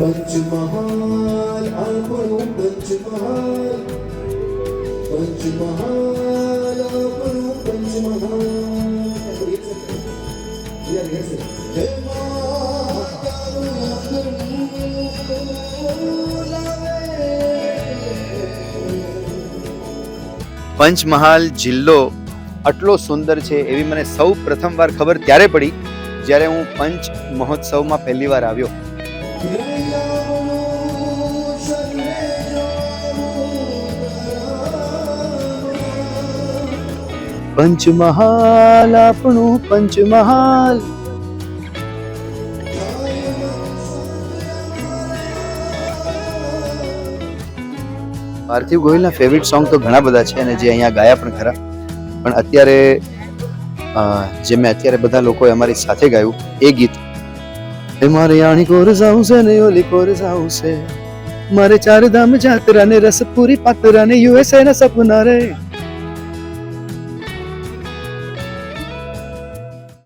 પંચમહાલ આપણું પંચમહાલ પંચમહાલ આપણું પંચમહાલ પંચમહાલ જિલ્લો આટલો સુંદર છે એવી મને સૌ પ્રથમવાર ખબર ત્યારે પડી જ્યારે હું પંચ મહોત્સવમાં પહેલી વાર આવ્યો પંચમહાલ, આપણું પંચમહાલ. પાર્થિવ ગોહિલના ફેવરિટ સોંગ તો ઘણા બધા છે અને જે અહીંયા ગાયા પણ ખરા. પણ અત્યારે જે મેં અત્યારે બધા લોકોએ અમારી સાથે ગાયું એ ગીત. એ મારે યાણી કોર જાઉં છે ને ઓલી કોર જાઉં છે મારે ચાર ધામ જાત્રા ને રસપુરી પાત્રા ને યુએસએ ના સપના રે